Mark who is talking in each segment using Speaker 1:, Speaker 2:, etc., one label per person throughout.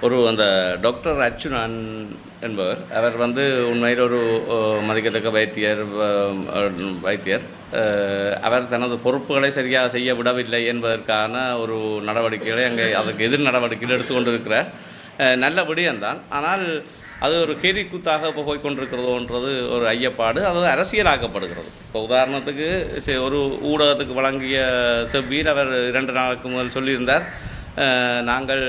Speaker 1: ஒரு அந்த டாக்டர் அர்ச்சுனான் என்பவர் அவர் வந்து உண்மையில் ஒரு மதிக்கத்தக்க வைத்தியர் வைத்தியர். அவர் தனது பொறுப்புகளை சரியாக செய்ய விடவில்லை என்பதற்கான ஒரு நடவடிக்கைகளை அங்கே அதுக்கு எதிர் நடவடிக்கைகள் எடுத்துக்கொண்டிருக்கிறார். அஹ், நல்ல விடயம்தான் ஆனால் அது ஒரு கேலி கூத்தாக இப்போ போய்கொண்டிருக்கிறதோன்றது ஒரு ஐயப்பாடு. அது அரசியலாக்கப்படுகிறது. இப்போ உதாரணத்துக்கு செ- ஒரு ஊடகத்துக்கு வழங்கிய செவ்வியில் அவர் இரண்டு நாளுக்கு முதல் சொல்லியிருந்தார். நாங்கள்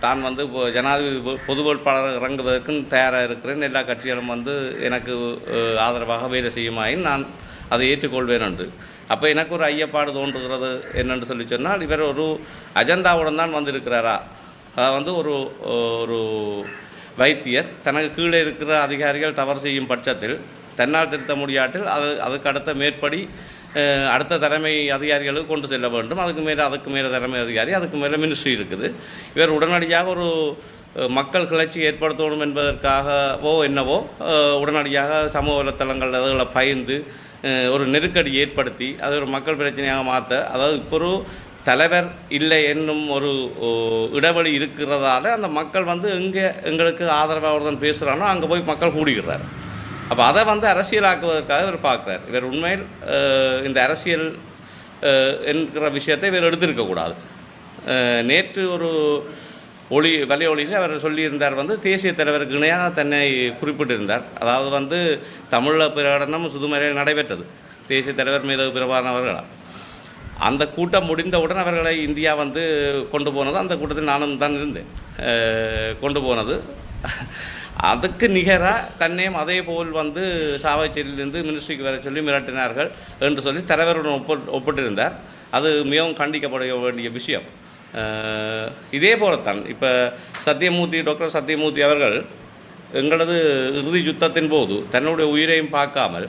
Speaker 1: தான் வந்து இப்போ ஜனாதிபதி பொ- பொது வேட்பாளர் இறங்குவதற்கும் தயாராக இருக்கிறேன். எல்லா கட்சிகளும் வந்து எனக்கு ஆதரவாக வேலை செய்யுமாயின் நான் அதை ஏற்றுக்கொள்வேன் என்று. அப்போ எனக்கு ஒரு ஐயப்பாடு தோன்றுகிறது என்னென்று சொல்லி சொன்னால் இவர் ஒரு அஜெண்டாவுடன் தான் வந்திருக்கிறாரா? அதாவது வந்து ஒரு ஒரு வைத்தியர். தனக்கு கீழே இருக்கிற அதிகாரிகள் தவறு செய்யும் பட்சத்தில் தன்னால் திருத்த முடியாட்டில் அது அதுக்கு அடுத்த மேற்படி அடுத்த தலைமை அதிகாரிகளுக்கு கொண்டு செல்ல வேண்டும் அதுக்கு மேலே அதுக்கு மேலே தலைமை அதிகாரி அதுக்கு மேலே மினிஸ்ட்ரி இருக்குது இவர் உடனடியாக ஒரு மக்கள் கிளர்ச்சி ஏற்படுத்தணும் என்பதற்காகவோ என்னவோ உடனடியாக சமூக வலைத்தளங்கள் அதுகளை பயந்து ஒரு நெருக்கடி ஏற்படுத்தி அது ஒரு மக்கள் பிரச்சனையாக மாற்ற அதாவது இப்போ ஒரு தலைவர் இல்லை என்னும் ஒரு இடைவெளி இருக்கிறதால அந்த மக்கள் வந்து எங்கே எங்களுக்கு ஆதரவாக ஒருத்தன் பேசுகிறானோ அங்கே போய் மக்கள் கூடுகிறார் அப்போ அதை வந்து அரசியலாக்குவதற்காக இவர் பார்க்குறார் இவர் உண்மையில் இந்த அரசியல் என்கிற விஷயத்தை இவர் எடுத்திருக்கக்கூடாது நேற்று ஒரு ஒளி வலை ஒளியில் அவர் சொல்லியிருந்தார் வந்து தேசிய தலைவருக்கு இணையாக தன்னை குறிப்பிட்டிருந்தார். அதாவது வந்து தமிழில் பிரகடனம் சுதுமறையில் நடைபெற்றது. தேசிய தலைவர் மீது பிரபானவர்களால் அந்த கூட்டம் முடிந்தவுடன் அவர்களை இந்தியா வந்து கொண்டு போனது அந்த கூட்டத்தில் நானும் தான் இருந்தேன். கொண்டு போனது. அதுக்கு நிகராக தன்னையும் அதே போல் வந்து சாவச்சேரியிலிருந்து மினிஸ்ட்ரிக்கு வர சொல்லி மிரட்டினார்கள் என்று சொல்லி தலைவருடன் ஒப்பு ஒப்பிட்டிருந்தார். அது மிகவும் கண்டிக்கப்பட வேண்டிய விஷயம். இதே போலத்தான் இப்போ சத்தியமூர்த்தி டாக்டர் சத்தியமூர்த்தி அவர்கள் எங்களது இறுதி யுத்தத்தின் போது தன்னுடைய உயிரையும் பார்க்காமல்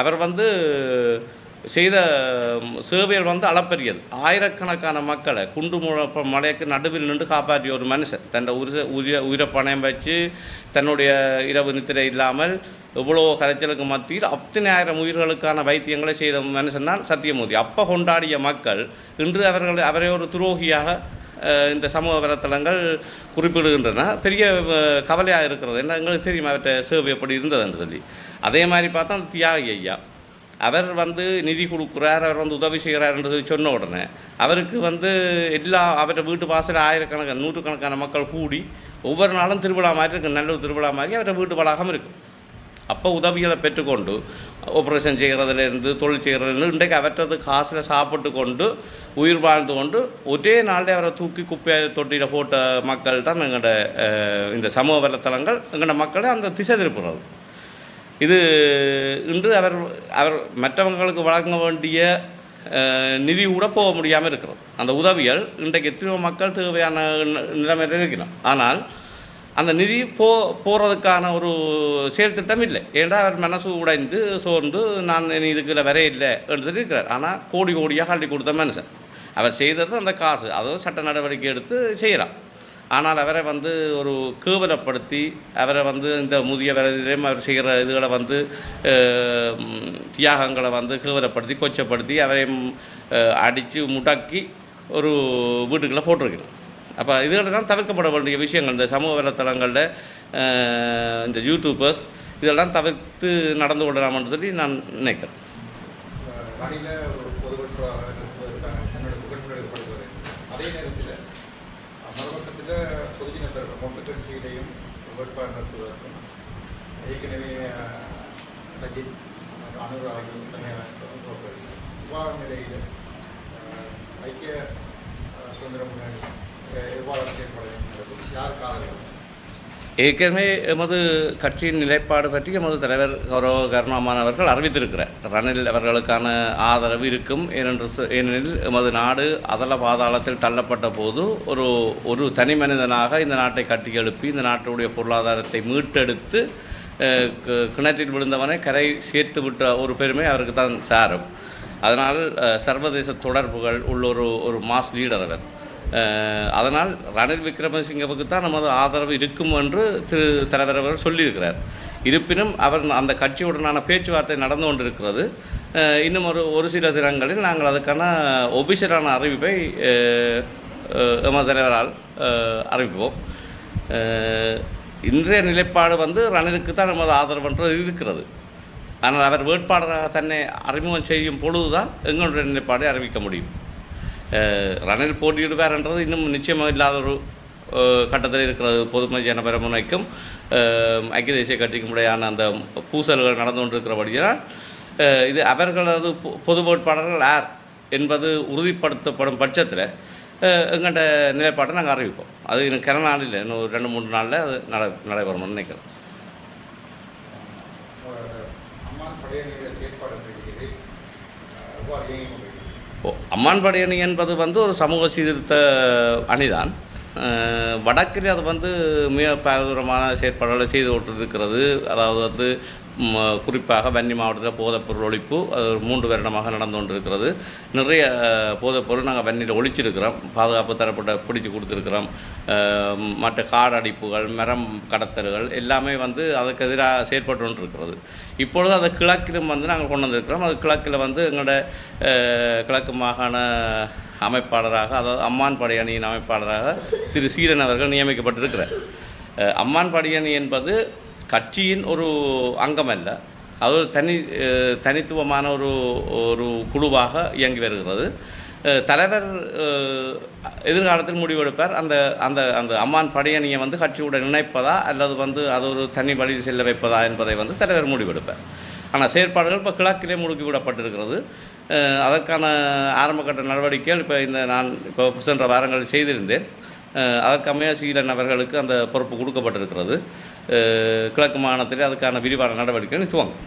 Speaker 1: அவர் வந்து செய்த சேவைகள் வந்து அளப்பரியல். ஆயிரக்கணக்கான மக்களை குண்டு முழப்ப மலைக்கு நடுவில் நின்று காப்பாற்றிய ஒரு மனுஷன். தன் உயிர உயிர உயிரை பணம் வச்சு தன்னுடைய இரவு நித்திரை இல்லாமல் இவ்வளோ கரைச்சலுக்கு மத்தியில் அத்தனை ஆயிரம் உயிர்களுக்கான வைத்தியங்களை செய்த மனுஷன் தான் சத்தியமூர்த்தி. அப்போ கொண்டாடிய மக்கள் இன்று அவர்கள் அவரை ஒரு துரோகியாக இந்த சமூக வலைத்தளங்கள் குறிப்பிடுகின்றன. பெரிய கவலையாக இருக்கிறது. என்ன எங்களுக்கு தெரியும் அவர்கிட்ட சேவை எப்படி இருந்தது என்று சொல்லி. அதே மாதிரி பார்த்தா தியாகி ஐயா. அவர் வந்து நிதி கொடுக்குறார் அவர் வந்து உதவி செய்கிறார்ன்றது சொன்ன உடனே அவருக்கு வந்து எல்லா அவரை வீட்டு வாசல் ஆயிரக்கணக்கான நூற்றுக்கணக்கான மக்கள் கூடி ஒவ்வொரு நாளும் திருவிழா மாதிரி இருக்கும் நல்ல ஒரு திருவிழா மாதிரி அவரை வீட்டு வளாகம் இருக்கும் அப்போ உதவிகளை பெற்றுக்கொண்டு ஆப்ரேஷன் செய்கிறதுலேருந்து தொழில் செய்கிறதுலேருந்து இன்றைக்கு அவற்றது காசில் சாப்பிட்டு கொண்டு உயிர் வாழ்ந்து கொண்டு ஒரே நாளில் அவரை தூக்கி குப்பை தொட்டியில் போட்ட மக்கள் தான் எங்களோட இந்த சமூக வலைத்தளங்கள் எங்களோட மக்களை அந்த திசை திருப்புறது இது இன்று அவர் அவர் மற்றவங்களுக்கு வழங்க வேண்டிய நிதி கூட போக முடியாமல் இருக்கிறது. அந்த உதவிகள் இன்றைக்கு எத்தனையோ மக்கள் தேவையான ந- நிலைமையில் இருக்கிறோம் ஆனால் அந்த நிதி போ போகிறதுக்கான ஒரு செயல்திட்டம் இல்லை. ஏன்னா அவர் மனசு உடைந்து சோர்ந்து நான் இனி இதுக்குள்ள வர இல்லை என்று இருக்கிறார். ஆனால் கோடி கோடியாக அள்ளி கொடுத்த மனுஷன். அவர் செய்தது அந்த காசு. அதுவும் சட்ட நடவடிக்கை எடுத்து செய்கிறான் ஆனால் அவரை வந்து ஒரு கேவலப்படுத்தி அவரை வந்து இந்த முதிய வயதிலையும் அவர் செய்கிற இதுகளை வந்து தியாகங்களை வந்து கேவலப்படுத்தி கொச்சப்படுத்தி அவரையும் அடித்து முடக்கி ஒரு வீட்டுக்குள்ளே போட்டிருக்கணும். அப்போ இதுகளெல்லாம் தவிர்க்கப்பட வேண்டிய விஷயங்கள். இந்த சமூக வலைத்தளங்களில் இந்த யூடியூபர்ஸ் இதெல்லாம் தவிர்த்து நடந்து கொள்ளலாம்னு சொல்லி நான் நினைக்கிறேன்
Speaker 2: ரணில ஒரு பொது வேட்பாளராக நிறுத்துவதற்கான முன்னெடுப்பு முன்னெடுக்கப்படுகிறது அதே நேரத்தில் மறுபக்கத்தில் பொதுஜன பெருமை காம்படன்சியிலையும் வேட்பாளர் நிறுத்துவதற்கும் ஏற்கனவே சஜித் அனுர் ஆகியோர் தனியாக இவ்வாறு நிலையில் ஐக்கிய சுதந்திர முன்னணி எவ்வாறு செயல்பட வேண்டும் யாருக்கு ஆதரவு
Speaker 1: ஏற்கனவே எமது கட்சியின் நிலைப்பாடு பற்றி எமது தலைவர் கௌரவ கருணாமான் அவர்கள் அறிவித்திருக்கிறார். ரணில் அவர்களுக்கான ஆதரவு இருக்கும். ஏனென்று ஏனெனில் எமது நாடு அதல பாதாளத்தில் தள்ளப்பட்ட போது ஒரு ஒரு தனி மனிதனாக இந்த நாட்டை கட்டி எழுப்பி இந்த நாட்டுடைய பொருளாதாரத்தை மீட்டெடுத்து கிணற்றில் விழுந்தவனை கரை சேர்த்து விட்ட ஒரு பெருமை அவருக்கு தான் சாரும். அதனால் சர்வதேச தொடர்புகள் உள்ள ஒரு ஒரு மாஸ் லீடர் அவர். அதனால் ரணில் விக்ரமசிங்கவுக்கு தான் நமது ஆதரவு இருக்கும் என்று திரு தலைவர் அவர்கள் சொல்லியிருக்கிறார். இருப்பினும் அவர் அந்த கட்சியுடனான பேச்சுவார்த்தை நடந்து கொண்டிருக்கிறது. இன்னும் ஒரு ஒரு சில தினங்களில் நாங்கள் அதுக்கான ஒபிஷியலான அறிவிப்பை எமது தலைவரால் அறிவிப்போம். இன்றைய நிலைப்பாடு வந்து ரணிலுக்கு தான் நமது ஆதரவுன்றது இருக்கிறது. ஆனால் அவர் வேட்பாளராக தன்னை அறிமுகம் செய்யும் பொழுது தான் எங்களுடைய நிலைப்பாடை அறிவிக்க முடியும். ரணில் போட்டியிடுவார்ன்றது இன்னும் நிச்சயமாக இல்லாத ஒரு கட்டத்தில் இருக்கிறது. பொதுமை ஜனபெரமுனைக்கும் ஐக்கிய தேசிய கட்சிக்கும் இடையான அந்த பூசல்கள் நடந்து கொண்டிருக்கிறபடியால் இது அவர்களது பொ- பொது வேட்பாளர்கள் யார் என்பது உறுதிப்படுத்தப்படும் பட்சத்தில் எங்கள்கிட்ட நிலைப்பாட்டை நாங்கள் அறிவிப்போம். அது இன்னும் கிற நாளில் இன்னும் ஒரு ரெண்டு மூணு நாளில் அது நட நடைபெறும்னு நினைக்கிறேன்.
Speaker 2: செயற்பாடு
Speaker 1: அம்மான் படையணி என்பது வந்து ஒரு சமூக சீர்திருத்த அணிதான். வடக்கில் அது வந்து மிக பாரதூரமான செயற்பாடுகளை செய்து கொண்டிருக்கிறது. அதாவது வந்து குறிப்பாக வன்னி மாவட்டத்தில் போதைப்பொருள் ஒழிப்பு அது ஒரு மூன்று வருடமாக நடந்து கொண்டிருக்கிறது நிறைய போதைப்பொருள் நாங்கள் வன்னியில் ஒழிச்சிருக்கிறோம். பாதுகாப்பு தரப்பட்ட பிடிச்சி கொடுத்துருக்குறோம். மற்ற காடு அடிப்புகள் மரம் கடத்தல்கள் எல்லாமே வந்து அதுக்கு எதிராக செயற்பட்டு கொண்டிருக்கிறது இப்பொழுது அதை கிழக்கிலும் வந்து நாங்கள் கொண்டு வந்திருக்கிறோம். அது கிழக்கில் வந்து எங்களோட கிழக்கு மாகாண அமைப்பாளராக அதாவது அம்மான் படையணியின் அமைப்பாளராக திரு சீரன் அவர்கள் நியமிக்கப்பட்டிருக்கிறார். அம்மான் படையணி என்பது கட்சியின் ஒரு அங்கம் அல்ல அது தனி தனித்துவமான ஒரு ஒரு குழுவாக இயங்கி வருகிறது. தலைவர் எதிர்காலத்தில் முடிவெடுப்பார். அந்த அந்த அந்த அம்மான் படையணியை வந்து கட்சியுடன் இணைப்பதா அல்லது வந்து அது ஒரு தனி வழியில் செல்ல வைப்பதா என்பதை வந்து தலைவர் முடிவெடுப்பார். ஆனால் செயற்பாடுகள் இப்போ கிழக்கிலே முடுக்கிவிடப்பட்டிருக்கிறது அதற்கான ஆரம்பகட்ட நடவடிக்கைகள் இப்போ இந்த நான் இப்போ சென்ற வாரங்களில் செய்திருந்தேன். அதற்கமைய சீலன் அவர்களுக்கு அந்த பொறுப்பு கொடுக்கப்பட்டிருக்கிறது. கிழக்கு மாகாணத்திலே அதுக்கான விரிவான நடவடிக்கைகள் துவங்கும்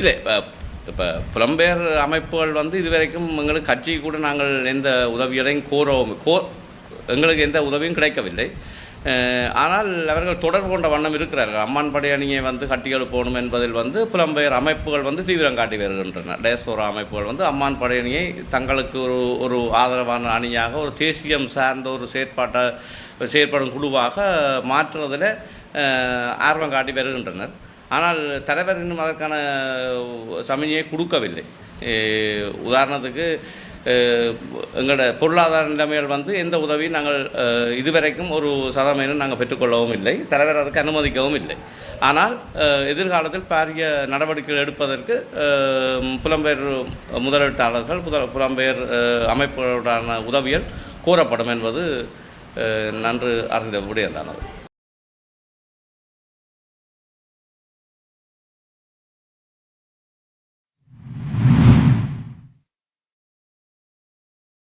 Speaker 1: இல்லை. இப்போ புலம்பெயர் அமைப்புகள் வந்து இதுவரைக்கும் எங்களுக்கு கட்சி கூட நாங்கள் எந்த உதவிகளையும் கோரவும் கோ எங்களுக்கு எந்த உதவியும் கிடைக்கவில்லை. ஆனால் அவர்கள் தொடர்பு கொண்ட வண்ணம் இருக்கிறார்கள். அம்மான் படையணியை வந்து கட்டிகள் போகணும் என்பதில் வந்து புலம்பெயர் அமைப்புகள் வந்து தீவிரம் காட்டி வருகின்றன. டேஸ்போரா அமைப்புகள் வந்து அம்மான் படையணியை தங்களுக்கு ஒரு ஒரு ஆதரவான அணியாக ஒரு தேசியம் சார்ந்த ஒரு செயற்பாட்டை செயற்படும் குழுவாக மாற்றுவதில் ஆர்வம் காட்டி வருகின்றனர். ஆனால் தலைவர் இன்னும் அதற்கான சமையை கொடுக்கவில்லை. உதாரணத்துக்கு எங்களோட பொருளாதார நிலைமைகள் வந்து எந்த உதவியும் நாங்கள் இதுவரைக்கும் ஒரு சதமேனும் நாங்கள் பெற்றுக்கொள்ளவும் இல்லை. தலைவர் அதுக்கு அனுமதிக்கவும் இல்லை. ஆனால் எதிர்காலத்தில் பாரிய நடவடிக்கைகள் எடுப்பதற்கு புலம்பெயர் முதலீட்டாளர்கள் புத புலம்பெயர் அமைப்புகளுடான உதவிகள் கூறப்படும் என்பது நன்று அறிந்த விடயம்தான்